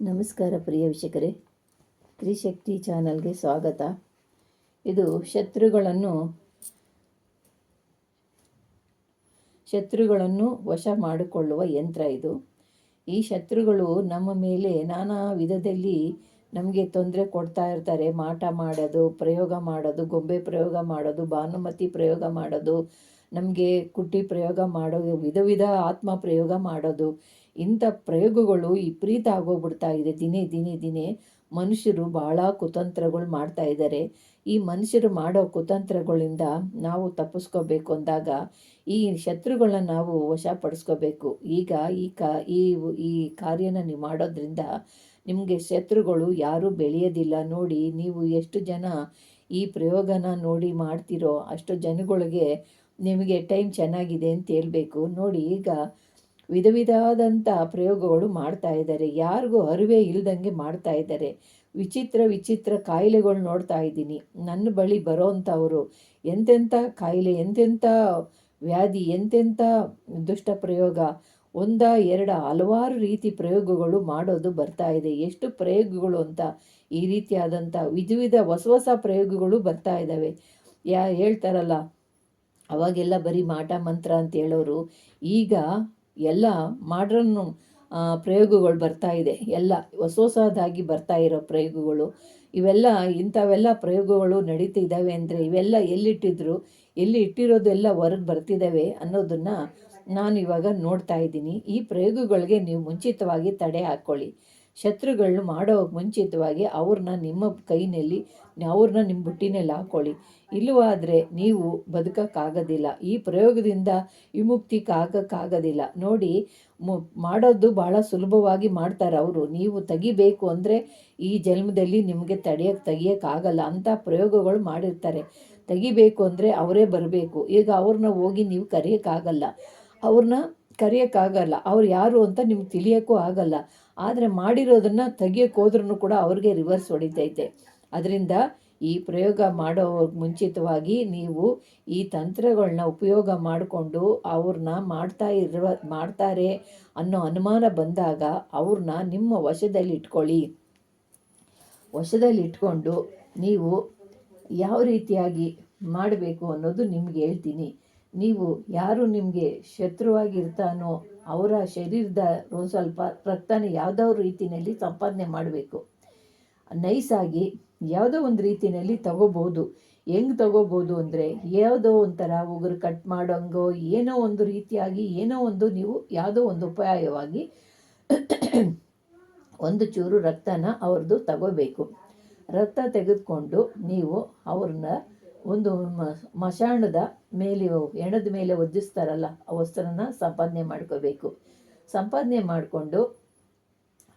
ನಮಸ್ಕಾರ ಪ್ರಿಯ ವೀಕ್ಷಕರೇ. ತ್ರಿಶಕ್ತಿ ಚಾನಲ್ಗೆ ಸ್ವಾಗತ. ಇದು ಶತ್ರುಗಳನ್ನು ಶತ್ರುಗಳನ್ನು ವಶ ಮಾಡಿಕೊಳ್ಳುವ ಯಂತ್ರ ಇದು. ಈ ಶತ್ರುಗಳು ನಮ್ಮ ಮೇಲೆ ನಾನಾ ವಿಧದಲ್ಲಿ ನಮಗೆ ತೊಂದರೆ ಕೊಡ್ತಾ ಇರ್ತಾರೆ. ಮಾಟ ಮಾಡೋದು, ಪ್ರಯೋಗ ಮಾಡೋದು, ಗೊಂಬೆ ಪ್ರಯೋಗ ಮಾಡೋದು, ಭಾನುಮತಿ ಪ್ರಯೋಗ ಮಾಡೋದು, ನಮಗೆ ಕುಟ್ಟಿ ಪ್ರಯೋಗ ಮಾಡೋದು ವಿಧ ವಿಧ ಆತ್ಮ ಪ್ರಯೋಗ ಮಾಡೋದು. ಇಂಥ ಪ್ರಯೋಗಗಳು ವಿಪರೀತ ಆಗೋಗ್ಬಿಡ್ತಾ ಇದೆ. ದಿನೇ ದಿನೇ ದಿನೇ ಮನುಷ್ಯರು ಬಹಳ ಕುತಂತ್ರಗಳು ಮಾಡ್ತಾ ಇದ್ದಾರೆ. ಈ ಮನುಷ್ಯರು ಮಾಡೋ ಕುತಂತ್ರಗಳಿಂದ ನಾವು ತಪ್ಪಿಸ್ಕೋಬೇಕು ಅಂದಾಗ ಈ ಶತ್ರುಗಳನ್ನ ನಾವು ವಶಪಡಿಸ್ಕೋಬೇಕು. ಈಗ ಈ ಕಾ, ಈ ಈ ಕಾರ್ಯನ ನೀವು ಮಾಡೋದ್ರಿಂದ ನಿಮಗೆ ಶತ್ರುಗಳು ಯಾರೂ ಬೆಳೆಯೋದಿಲ್ಲ. ನೋಡಿ, ನೀವು ಎಷ್ಟು ಜನ ಈ ಪ್ರಯೋಗನ ನೋಡಿ ಮಾಡ್ತಿರೋ ಅಷ್ಟು ಜನಗಳಿಗೆ ನಿಮಗೆ ಟೈಮ್ ಚೆನ್ನಾಗಿದೆ ಅಂತ ಹೇಳಬೇಕು. ನೋಡಿ, ಈಗ ವಿಧ ವಿಧವಾದಂಥ ಪ್ರಯೋಗಗಳು ಮಾಡ್ತಾ ಇದ್ದಾರೆ. ಯಾರಿಗೂ ಅರಿವೇ ಇಲ್ದಂಗೆ ಮಾಡ್ತಾ ಇದ್ದಾರೆ. ವಿಚಿತ್ರ ವಿಚಿತ್ರ ಕಾಯಿಲೆಗಳು ನೋಡ್ತಾ ಇದ್ದೀನಿ. ನನ್ನ ಬಳಿ ಬರೋವಂಥವರು ಎಂತೆಂಥ ಕಾಯಿಲೆ, ಎಂತೆಂಥ ವ್ಯಾಧಿ, ಎಂತೆಂಥ ದುಷ್ಟ ಪ್ರಯೋಗ, ಒಂದ, ಎರಡ ಹಲವಾರು ರೀತಿ ಪ್ರಯೋಗಗಳು ಮಾಡೋದು ಬರ್ತಾ ಇದೆ. ಎಷ್ಟು ಪ್ರಯೋಗಗಳು ಅಂತ ಈ ರೀತಿಯಾದಂಥ ವಿಧ ವಿಧ ಹೊಸ ಹೊಸ ಪ್ರಯೋಗಗಳು ಬರ್ತಾ ಇದ್ದಾವೆ. ಯಾ ಹೇಳ್ತಾರಲ್ಲ, ಅವಾಗೆಲ್ಲ ಬರೀ ಮಾಟ, ಮಂತ್ರ ಅಂತ ಹೇಳೋರು. ಈಗ ಎಲ್ಲ ಮಾಡ್ರನ್ ಪ್ರಯೋಗಗಳು ಬರ್ತಾ ಇದೆ. ಎಲ್ಲ ಹೊಸ ಹೊಸದಾಗಿ ಬರ್ತಾ ಇರೋ ಪ್ರಯೋಗಗಳು. ಇವೆಲ್ಲ, ಇಂಥವೆಲ್ಲ ಪ್ರಯೋಗಗಳು ನಡೀತಿದ್ದಾವೆ ಅಂದರೆ ಇವೆಲ್ಲ ಎಲ್ಲಿಟ್ಟಿದ್ರು, ಎಲ್ಲಿ ಇಟ್ಟಿರೋದೆಲ್ಲ ಹೊರಗೆ ಬರ್ತಿದ್ದಾವೆ ಅನ್ನೋದನ್ನು ನಾನು ಇವಾಗ ನೋಡ್ತಾ ಇದ್ದೀನಿ. ಈ ಪ್ರಯೋಗಗಳಿಗೆ ನೀವು ಮುಂಚಿತವಾಗಿ ತಡೆ ಹಾಕ್ಕೊಳ್ಳಿ ಶತ್ರುಗಳನ್ನ ಮಾಡೋ ಮುಂಚಿತವಾಗಿ ಅವ್ರನ್ನ ನಿಮ್ಮ ಕೈನಲ್ಲಿ, ಅವ್ರನ್ನ ನಿಮ್ಮ ಬುಟ್ಟಿನಲ್ಲಿ ಹಾಕ್ಕೊಳ್ಳಿ ಇಲ್ಲವಾದರೆ ನೀವು ಬದುಕೋಕ್ಕಾಗೋದಿಲ್ಲ. ಈ ಪ್ರಯೋಗದಿಂದ ವಿಮುಕ್ತಿಗಾಗಕ್ಕಾಗೋದಿಲ್ಲ ನೋಡಿ ಮಾಡೋದು ಭಾಳ ಸುಲಭವಾಗಿ ಮಾಡ್ತಾರೆ ಅವರು. ನೀವು ತೆಗಿಬೇಕು ಅಂದರೆ ಈ ಜನ್ಮದಲ್ಲಿ ನಿಮಗೆ ತಡೆಯೋಕ್ಕೆ ತೆಗಿಯೋಕ್ಕಾಗಲ್ಲ. ಅಂಥ ಪ್ರಯೋಗಗಳು ಮಾಡಿರ್ತಾರೆ. ತೆಗಿಬೇಕು ಅಂದರೆ ಅವರೇ ಬರಬೇಕು. ಈಗ ಅವ್ರನ್ನ ಹೋಗಿ ನೀವು ಕರೆಯೋಕ್ಕಾಗಲ್ಲ. ಅವ್ರನ್ನ ಕರೆಯೋಕ್ಕಾಗಲ್ಲ. ಅವ್ರು ಯಾರು ಅಂತ ನಿಮ್ಗೆ ತಿಳಿಯೋಕ್ಕೂ ಆಗಲ್ಲ. ಆದರೆ ಮಾಡಿರೋದನ್ನು ತೆಗಿಯೋಕ್ಕೆ ಹೋದ್ರೂ ಕೂಡ ಅವ್ರಿಗೆ ರಿವರ್ಸ್ ಹೊಡಿತೈತೆ. ಅದರಿಂದ ಈ ಪ್ರಯೋಗ ಮಾಡೋ ಮುಂಚಿತವಾಗಿ ನೀವು ಈ ತಂತ್ರಗಳನ್ನ ಉಪಯೋಗ ಮಾಡಿಕೊಂಡು ಅವ್ರನ್ನ ಮಾಡ್ತಾ ಇರುವ, ಮಾಡ್ತಾರೆ ಅನ್ನೋ ಅನುಮಾನ ಬಂದಾಗ ಅವ್ರನ್ನ ನಿಮ್ಮ ವಶದಲ್ಲಿ ಇಟ್ಕೊಳ್ಳಿ. ವಶದಲ್ಲಿ ಇಟ್ಕೊಂಡು ನೀವು ಯಾವ ರೀತಿಯಾಗಿ ಮಾಡಬೇಕು ಅನ್ನೋದು ನಿಮ್ಗೆ ಹೇಳ್ತೀನಿ. ನೀವು ಯಾರು ನಿಮಗೆ ಶತ್ರುವಾಗಿರ್ತಾನೋ ಅವರ ಶರೀರದ ಒಂದು ಸ್ವಲ್ಪ ರಕ್ತನ ಯಾವುದೋ ರೀತಿಯಲ್ಲಿ ಸಂಪಾದನೆ ಮಾಡಬೇಕು. ನೈಸಾಗಿ ಯಾವುದೋ ಒಂದು ರೀತಿಯಲ್ಲಿ ತಗೋಬೋದು. ಹೆಂಗೆ ತಗೋಬೋದು ಅಂದರೆ ಯಾವುದೋ ಒಂಥರ ಉಗುರು ಕಟ್ ಮಾಡೋಂಗೋ, ಏನೋ ಒಂದು ರೀತಿಯಾಗಿ ಏನೋ ಒಂದು ನೀವು ಯಾವುದೋ ಒಂದು ಉಪಾಯವಾಗಿ ಒಂದು ಚೂರು ರಕ್ತನ ಅವ್ರದ್ದು ತಗೋಬೇಕು. ರಕ್ತ ತೆಗೆದುಕೊಂಡು ನೀವು ಅವ್ರನ್ನ ಒಂದು ಮಶಾಣದ ಮೇಲೆ ಹೆಣದ ಮೇಲೆ ಒಜ್ಜಿಸ್ತಾರಲ್ಲ, ಆ ವಸ್ತ್ರನ ಸಂಪಾದನೆ ಮಾಡ್ಕೋಬೇಕು. ಸಂಪಾದನೆ ಮಾಡಿಕೊಂಡು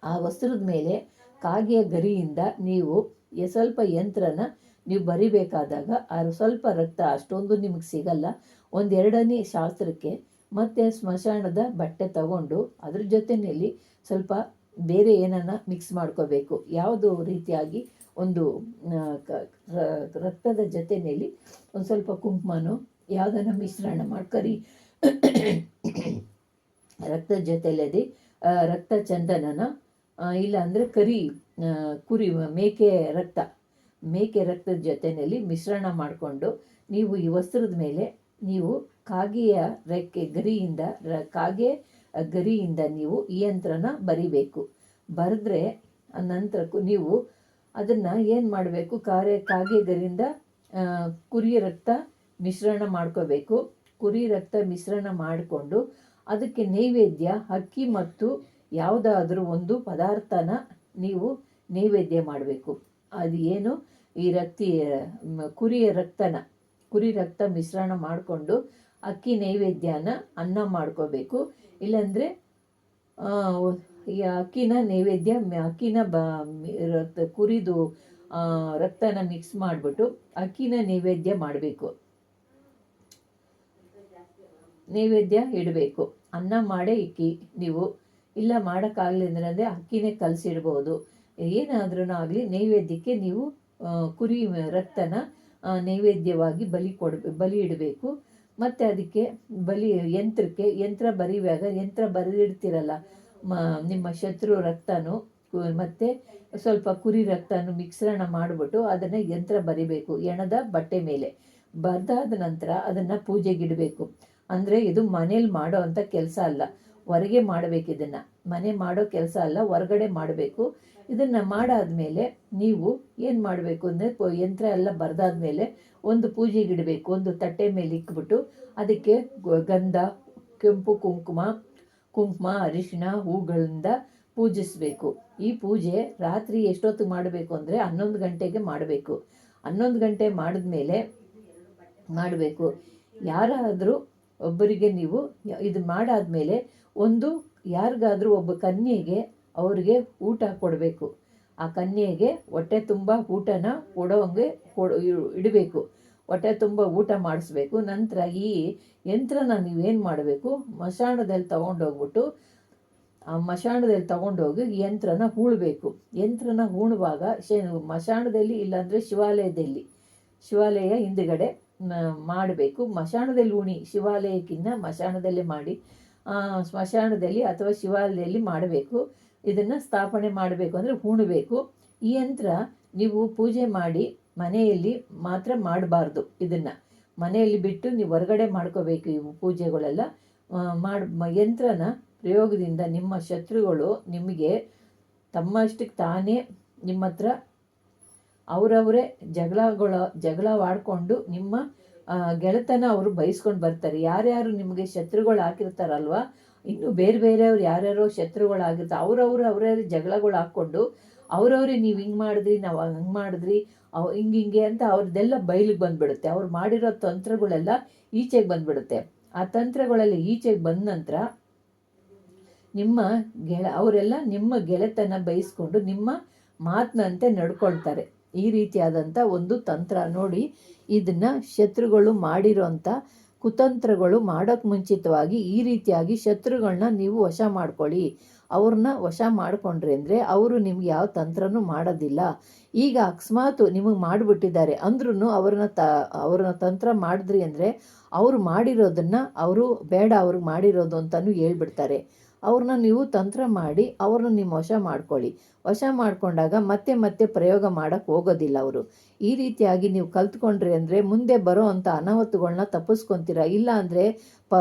ಆ ವಸ್ತ್ರದ ಮೇಲೆ ಕಾಗೆಯ ಗರಿಯಿಂದ ನೀವು ಸ್ವಲ್ಪ ಯಂತ್ರನ ನೀವು ಬರಿಬೇಕಾದಾಗ, ಆ ಸ್ವಲ್ಪ ರಕ್ತ ಅಷ್ಟೊಂದು ನಿಮಗೆ ಸಿಗಲ್ಲ. ಒಂದೆರಡನೇ ಶಾಸ್ತ್ರಕ್ಕೆ ಮತ್ತು ಸ್ಮಶಾನದ ಬಟ್ಟೆ ತಗೊಂಡು ಅದ್ರ ಜೊತೆಯಲ್ಲಿ ಸ್ವಲ್ಪ ಬೇರೆ ಏನನ್ನ ಮಿಕ್ಸ್ ಮಾಡ್ಕೋಬೇಕು. ಯಾವುದು ರೀತಿಯಾಗಿ ಒಂದು ರಕ್ತದ ಜೊತೆಯಲ್ಲಿ ಒಂದು ಸ್ವಲ್ಪ ಕುಂಕುಮನೋ ಯಾವುದನ್ನ ಮಿಶ್ರಣ ಮಾಡ್ಕರಿ ರಕ್ತದ ಜೊತೆಯಲ್ಲಿ ರಕ್ತ ಚಂದನನ ಇಲ್ಲ ಅಂದರೆ ಕರಿ ಕುರಿ, ಮೇಕೆ ರಕ್ತ. ಮೇಕೆ ರಕ್ತದ ಜೊತೆಯಲ್ಲಿ ಮಿಶ್ರಣ ಮಾಡಿಕೊಂಡು ನೀವು ಈ ವಸ್ತ್ರದ ಮೇಲೆ ನೀವು ಕಾಗೆಯ ರೆಕ್ಕೆ ಗರಿಯಿಂದ ಕಾಗೆ ಗರಿಯಿಂದ ನೀವು ಈ ಯಂತ್ರನ ಬರಿಬೇಕು. ಬರೆದ್ರೆ ನಂತರಕ್ಕೂ ನೀವು ಅದನ್ನು ಏನು ಮಾಡಬೇಕು? ಕಾರ್ಯ ಕಾಗೆ ಕುರಿಯ ಕುರಿ ರಕ್ತ ಮಿಶ್ರಣ ಮಾಡ್ಕೋಬೇಕು. ಕುರಿ ರಕ್ತ ಮಿಶ್ರಣ ಮಾಡಿಕೊಂಡು ಅದಕ್ಕೆ ನೈವೇದ್ಯ, ಅಕ್ಕಿ ಮತ್ತು ಯಾವುದಾದ್ರೂ ಒಂದು ಪದಾರ್ಥನ ನೀವು ನೈವೇದ್ಯ ಮಾಡಬೇಕು. ಅದು ಏನು? ಈ ರಕ್ತಿ ಕುರಿಯ ರಕ್ತನ, ಕುರಿ ರಕ್ತ ಮಿಶ್ರಣ ಮಾಡಿಕೊಂಡು ಅಕ್ಕಿ ನೈವೇದ್ಯನ ಅನ್ನ ಮಾಡ್ಕೋಬೇಕು. ಇಲ್ಲಾಂದರೆ ಅಕ್ಕಿನ ನೈವೇದ್ಯ ಅಕ್ಕಿನ ಬ ರಕ್ತ ಕುರಿದು ರಕ್ತನ ಮಿಕ್ಸ್ ಮಾಡಿಬಿಟ್ಟು ಅಕ್ಕಿನ ನೈವೇದ್ಯ ಮಾಡಬೇಕು. ನೈವೇದ್ಯ ಇಡಬೇಕು. ಅನ್ನ ಮಾಡೇ ಇಕ್ಕಿ ನೀವು. ಇಲ್ಲ ಮಾಡೋಕ್ಕಾಗಲಿ ಅಂದರೆ ಅಕ್ಕಿನೇ ಕಲಸಿಡ್ಬೋದು. ಏನಾದ್ರೂ ಆಗಲಿ ನೈವೇದ್ಯಕ್ಕೆ ನೀವು ಕುರಿ ರಕ್ತನ ನೈವೇದ್ಯವಾಗಿ ಬಲಿ ಕೊಡ, ಬಲಿ ಇಡಬೇಕು. ಮತ್ತು ಅದಕ್ಕೆ ಬಲಿ ಯಂತ್ರಕ್ಕೆ, ಯಂತ್ರ ಬರಿವಾಗ, ಯಂತ್ರ ಬರೆದಿಡ್ತಿರಲ್ಲ ನಿಮ್ಮ ಶತ್ರು ರಕ್ತನೂ ಮತ್ತು ಮತ್ತೆ ಸ್ವಲ್ಪ ಕುರಿ ರಕ್ತನೂ ಮಿಶ್ರಣ ಮಾಡಿಬಿಟ್ಟು ಅದನ್ನು ಯಂತ್ರ ಬರಿಬೇಕು, ಎಣದ ಬಟ್ಟೆ ಮೇಲೆ. ಬರ್ದಾದ ನಂತರ ಅದನ್ನು ಪೂಜೆಗಿಡಬೇಕು. ಅಂದರೆ ಇದು ಮನೇಲಿ ಮಾಡೋ ಅಂಥ ಕೆಲಸ ಅಲ್ಲ. ಹೊರಗೆ ಮಾಡಬೇಕು ಇದನ್ನು. ಮನೆ ಮಾಡೋ ಕೆಲಸ ಅಲ್ಲ, ಹೊರಗಡೆ ಮಾಡಬೇಕು. ಇದನ್ನು ಮಾಡಾದ್ಮೇಲೆ ನೀವು ಏನು ಮಾಡಬೇಕು ಅಂದರೆ ಯಂತ್ರ ಎಲ್ಲ ಬರೆದಾದ್ಮೇಲೆ ಒಂದು ಪೂಜೆಗಿಡಬೇಕು, ಒಂದು ತಟ್ಟೆ ಮೇಲೆ ಇಕ್ಬಿಟ್ಟು ಅದಕ್ಕೆ ಗಂಧ, ಕೆಂಪು ಕುಂಕುಮ ಕುಂಕುಮ, ಅರಿಶಿಣ ಹೂಗಳಿಂದ ಪೂಜಿಸಬೇಕು. ಈ ಪೂಜೆ ರಾತ್ರಿ ಎಷ್ಟೊತ್ತು ಮಾಡಬೇಕು ಅಂದರೆ ಹನ್ನೊಂದು ಗಂಟೆಗೆ ಮಾಡಬೇಕು. ಹನ್ನೊಂದು ಗಂಟೆ ಮಾಡಿದ್ಮೇಲೆ ಮಾಡಬೇಕು. ಯಾರಾದರೂ ಒಬ್ಬರಿಗೆ ನೀವು ಇದು ಮಾಡಾದ್ಮೇಲೆ ಒಂದು ಯಾರಿಗಾದರೂ ಒಬ್ಬ ಕನ್ಯೆಗೆ ಅವ್ರಿಗೆ ಊಟ ಕೊಡಬೇಕು. ಆ ಕನ್ಯೆಗೆ ಹೊಟ್ಟೆ ತುಂಬ ಊಟನ ಕೊಡೋಂಗೆ ಕೊಡ ಇಡಬೇಕು. ಹೊಟ್ಟೆ ತುಂಬ ಊಟ ಮಾಡಿಸ್ಬೇಕು. ನಂತರ ಈ ಯಂತ್ರನ ನೀವೇನು ಮಾಡಬೇಕು? ಮಶಾಣದಲ್ಲಿ ತೊಗೊಂಡೋಗ್ಬಿಟ್ಟು, ಆ ಮಶಾಣದಲ್ಲಿ ತೊಗೊಂಡೋಗಿ ಯಂತ್ರನ ಹೂಳಬೇಕು. ಯಂತ್ರನ ಹೂಣುವಾಗ ಮಶಾಣದಲ್ಲಿ ಇಲ್ಲಾಂದರೆ ಶಿವಾಲಯದಲ್ಲಿ, ಶಿವಾಲಯ ಹಿಂದುಗಡೆ ಮಾಡಬೇಕು. ಮಶಾಣದಲ್ಲಿ ಉಣಿ ಶಿವಾಲಯಕ್ಕಿಂತ ಮಶಾಣದಲ್ಲಿ ಮಾಡಿ ಸ್ಮಶಾನದಲ್ಲಿ ಅಥವಾ ಶಿವಾಲಯದಲ್ಲಿ ಮಾಡಬೇಕು. ಇದನ್ನು ಸ್ಥಾಪನೆ ಮಾಡಬೇಕು ಅಂದರೆ ಹೂಣಬೇಕು. ಈ ಯಂತ್ರ ನೀವು ಪೂಜೆ ಮಾಡಿ ಮನೆಯಲ್ಲಿ ಮಾತ್ರ ಮಾಡಬಾರ್ದು ಇದನ್ನು. ಮನೆಯಲ್ಲಿ ಬಿಟ್ಟು ನೀವು ಹೊರಗಡೆ ಮಾಡ್ಕೋಬೇಕು ಇವು ಪೂಜೆಗಳೆಲ್ಲ. ಮಾಡಿ ಯಂತ್ರನ ಪ್ರಯೋಗದಿಂದ ನಿಮ್ಮ ಶತ್ರುಗಳು ನಿಮಗೆ ತಮ್ಮಷ್ಟಕ್ಕೆ ತಾನೇ ನಿಮ್ಮ ಹತ್ರ ಅವರವರೇ ಜಗಳಗಳ ಜಗಳವಾಡಿಕೊಂಡು ನಿಮ್ಮ ಗೆಳೆತನ ಅವರು ಬಯಸ್ಕೊಂಡು ಬರ್ತಾರೆ. ಯಾರ್ಯಾರು ನಿಮಗೆ ಶತ್ರುಗಳು ಹಾಕಿರ್ತಾರಲ್ವ, ಇನ್ನು ಬೇರೆ ಬೇರೆಯವ್ರು ಯಾರ್ಯಾರೋ ಶತ್ರುಗಳಾಗಿರ್ತಾರೆ ಅವ್ರವ್ರು ಅವರೇ ಜಗಳಗಳು ಹಾಕ್ಕೊಂಡು ಅವ್ರವ್ರೇ ನೀವು ಹಿಂಗೆ ಮಾಡಿದ್ರಿ, ನಾವು ಹಂಗೆ ಮಾಡಿದ್ರಿ, ಅವ್ ಹಿಂಗೆ ಹಿಂಗೆ ಅಂತ ಅವ್ರದ್ದೆಲ್ಲ ಬಯಲಿಗೆ ಬಂದ್ಬಿಡುತ್ತೆ. ಅವ್ರು ಮಾಡಿರೋ ತಂತ್ರಗಳೆಲ್ಲ ಈಚೆಗೆ ಬಂದ್ಬಿಡುತ್ತೆ. ಆ ತಂತ್ರಗಳೆಲ್ಲ ಈಚೆಗೆ ಬಂದ ನಂತರ ನಿಮ್ಮ ಗೆಳ, ಅವರೆಲ್ಲ ನಿಮ್ಮ ಗೆಳೆತನ ಬಯಸ್ಕೊಂಡು ನಿಮ್ಮ ಮಾತಿನಂತೆ ನಡ್ಕೊಳ್ತಾರೆ. ಈ ರೀತಿಯಾದಂಥ ಒಂದು ತಂತ್ರ ನೋಡಿ, ಇದನ್ನ ಶತ್ರುಗಳು ಮಾಡಿರೋಂಥ ಕುತಂತ್ರಗಳು ಮಾಡೋಕ್ಕೆ ಮುಂಚಿತವಾಗಿ ಈ ರೀತಿಯಾಗಿ ಶತ್ರುಗಳನ್ನ ನೀವು ವಶ ಮಾಡ್ಕೊಳ್ಳಿ. ಅವ್ರನ್ನ ವಶ ಮಾಡಿಕೊಂಡ್ರಿ ಅಂದರೆ ಅವರು ನಿಮ್ಗೆ ಯಾವ ತಂತ್ರನೂ ಮಾಡೋದಿಲ್ಲ. ಈಗ ಅಕಸ್ಮಾತ್ ನಿಮಗೆ ಮಾಡಿಬಿಟ್ಟಿದ್ದಾರೆ ಅಂದ್ರೂ ಅವ್ರನ್ನ ತ, ಅವ್ರನ್ನ ತಂತ್ರ ಮಾಡಿದ್ರಿ ಅಂದರೆ ಅವರು ಮಾಡಿರೋದನ್ನು ಅವರು ಬೇಡ ಅವ್ರಿಗೆ ಮಾಡಿರೋದು ಅಂತಲೂ ಹೇಳ್ಬಿಡ್ತಾರೆ. ಅವ್ರನ್ನ ನೀವು ತಂತ್ರ ಮಾಡಿ ಅವ್ರನ್ನ ನಿಮ್ಮ ವಶ ಮಾಡ್ಕೊಳ್ಳಿ. ವಶ ಮಾಡಿಕೊಂಡಾಗ ಮತ್ತೆ ಮತ್ತೆ ಪ್ರಯೋಗ ಮಾಡೋಕ್ಕೆ ಹೋಗೋದಿಲ್ಲ ಅವರು. ಈ ರೀತಿಯಾಗಿ ನೀವು ಕಲ್ತ್ಕೊಂಡ್ರಿ ಅಂದರೆ ಮುಂದೆ ಬರೋ ಅಂಥ ಅನಾಹುತಗಳನ್ನ ತಪ್ಪಿಸ್ಕೊತೀರ? ಇಲ್ಲ ಅಂದರೆ ಪ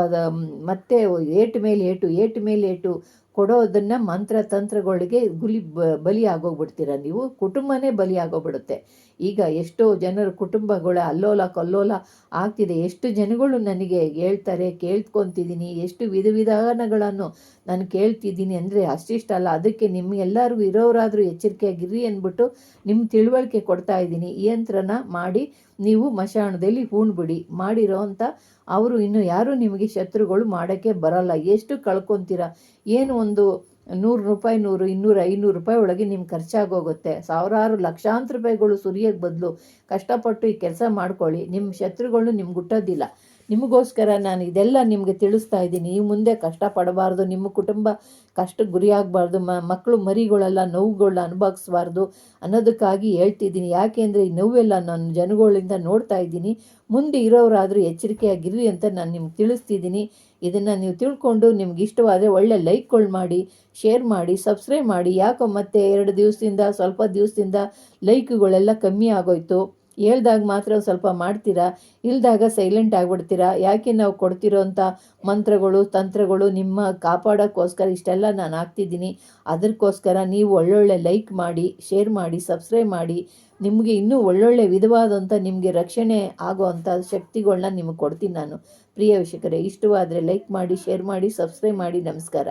ಮತ್ತೆ ಏಟು ಮೇಲೆ ಏಟು ಏಟು ಮೇಲೆ ಏಟು ಕೊಡೋದನ್ನು ಮಂತ್ರ, ತಂತ್ರಗಳಿಗೆ ಗುಲಿ ಬ, ಬಲಿ ಆಗೋಗ್ಬಿಡ್ತೀರ ನೀವು? ಕುಟುಂಬನೇ ಬಲಿ ಆಗೋಗ್ಬಿಡುತ್ತೆ. ಈಗ ಎಷ್ಟೋ ಜನರ ಕುಟುಂಬಗಳ ಅಲ್ಲೋಲ ಕಲ್ಲೋಲ ಆಗ್ತಿದೆ. ಎಷ್ಟು ಜನಗಳು ನನಗೆ ಹೇಳ್ತಾರೆ ಕೇಳ್ಕೊತಿದ್ದೀನಿ ಎಷ್ಟು ವಿಧ ವಿಧಾನಗಳನ್ನು ನಾನು ಕೇಳ್ತಿದ್ದೀನಿ ಅಂದರೆ ಅಷ್ಟಿಷ್ಟಲ್ಲ ಅದಕ್ಕೆ ನಿಮಗೆಲ್ಲರಿಗೂ ಇರೋರಾದರೂ ಎಚ್ಚರಿಕೆಯಾಗಿರ್ರಿ ಅಂದ್ಬಿಟ್ಟು ನಿಮ್ಮ ತಿಳುವಳಿಕೆ ಕೊಡ್ತಾ ಇದ್ದೀನಿ. ಈ ಯಂತ್ರನ ಮಾಡಿ, ನೀವು ಮಶಾಣದಲ್ಲಿ ಹೂಣ್ಬಿಡಿ. ಮಾಡಿರೋ ಅಂತ ಅವರು ಇನ್ನು ಯಾರೂ ನಿಮಗೆ ಶತ್ರುಗಳು ಮಾಡೋಕ್ಕೆ ಬರಲ್ಲ. ಎಷ್ಟು ಕಳ್ಕೊತೀರ? ಏನು ಒಂದು ನೂರು ರೂಪಾಯಿ, ನೂರು, ಇನ್ನೂರು, ಐನೂರು ರೂಪಾಯಿ ಒಳಗೆ ನಿಮ್ಗೆ ಖರ್ಚಾಗೋಗುತ್ತೆ. ಸಾವಿರಾರು ಲಕ್ಷಾಂತರ ರೂಪಾಯಿಗಳು ಸುರಿಯೋಕ್ಕೆ ಬದಲು. ಕಷ್ಟಪಟ್ಟು ಈ ಕೆಲಸ ಮಾಡ್ಕೊಳ್ಳಿ. ನಿಮ್ಮ ಶತ್ರುಗಳು ನಿಮ್ಗೆ ಹುಟ್ಟೋದಿಲ್ಲ. ನಿಮಗೋಸ್ಕರ ನಾನು ಇದೆಲ್ಲ ನಿಮಗೆ ತಿಳಿಸ್ತಾ ಇದ್ದೀನಿ. ಈ ಮುಂದೆ ಕಷ್ಟಪಡಬಾರ್ದು ನಿಮ್ಮ ಕುಟುಂಬ ಕಷ್ಟಕ್ಕೆ ಗುರಿಯಾಗಬಾರ್ದು, ಮ ಮಕ್ಕಳು ಮರಿಗಳೆಲ್ಲ ನೋವುಗಳನ್ನ ಅನುಭವಿಸ್ಬಾರ್ದು ಅನ್ನೋದಕ್ಕಾಗಿ ಹೇಳ್ತಿದ್ದೀನಿ. ಯಾಕೆಂದರೆ ಈ ನೋವೆಲ್ಲ ನಾನು ಜನಗಳಿಂದ ನೋಡ್ತಾ ಇದ್ದೀನಿ. ಮುಂದೆ ಇರೋರಾದರೂ ಎಚ್ಚರಿಕೆಯಾಗಿರ್ರಿ ಅಂತ ನಾನು ನಿಮ್ಗೆ ತಿಳಿಸ್ತಿದ್ದೀನಿ. ಇದನ್ನು ನೀವು ತಿಳ್ಕೊಂಡು ನಿಮ್ಗೆ ಇಷ್ಟವಾದರೆ ಒಳ್ಳೆ ಲೈಕ್ಗಳು ಮಾಡಿ, ಶೇರ್ ಮಾಡಿ, ಸಬ್ಸ್ಕ್ರೈಬ್ ಮಾಡಿ. ಯಾಕೋ ಮತ್ತೆ ಎರಡು ದಿವಸದಿಂದ, ಸ್ವಲ್ಪ ದಿವಸದಿಂದ ಲೈಕ್ಗಳೆಲ್ಲ ಕಮ್ಮಿ ಆಗೋಯ್ತು. ಹೇಳ್ದಾಗ ಮಾತ್ರ ಸ್ವಲ್ಪ ಮಾಡ್ತೀರಾ? ಇಲ್ದಾಗ ಸೈಲೆಂಟ್ ಆಗಿಬಿಡ್ತೀರಾ? ಯಾಕೆ ನಾವು ಕೊಡ್ತಿರೋಂಥ ಮಂತ್ರಗಳು, ತಂತ್ರಗಳು ನಿಮ್ಮ ಕಾಪಾಡೋಕ್ಕೋಸ್ಕರ ಇಷ್ಟೆಲ್ಲ ನಾನು ಹಾಕ್ತಿದ್ದೀನಿ. ಅದಕ್ಕೋಸ್ಕರ ನೀವು ಒಳ್ಳೊಳ್ಳೆ ಲೈಕ್ ಮಾಡಿ ಶೇರ್ ಮಾಡಿ ಸಬ್ಸ್ಕ್ರೈಬ್ ಮಾಡಿ. ನಿಮಗೆ ಇನ್ನೂ ಒಳ್ಳೊಳ್ಳೆ ವಿಧವಾದಂಥ ನಿಮಗೆ ರಕ್ಷಣೆ ಆಗುವಂಥ ಶಕ್ತಿಗಳನ್ನ ನಿಮಗೆ ಕೊಡ್ತೀನಿ ನಾನು. ಪ್ರಿಯ ವೀಕ್ಷಕರೇ, ಇಷ್ಟವಾದರೆ ಲೈಕ್ ಮಾಡಿ ಶೇರ್ ಮಾಡಿ ಸಬ್ಸ್ಕ್ರೈಬ್ ಮಾಡಿ. ನಮಸ್ಕಾರ.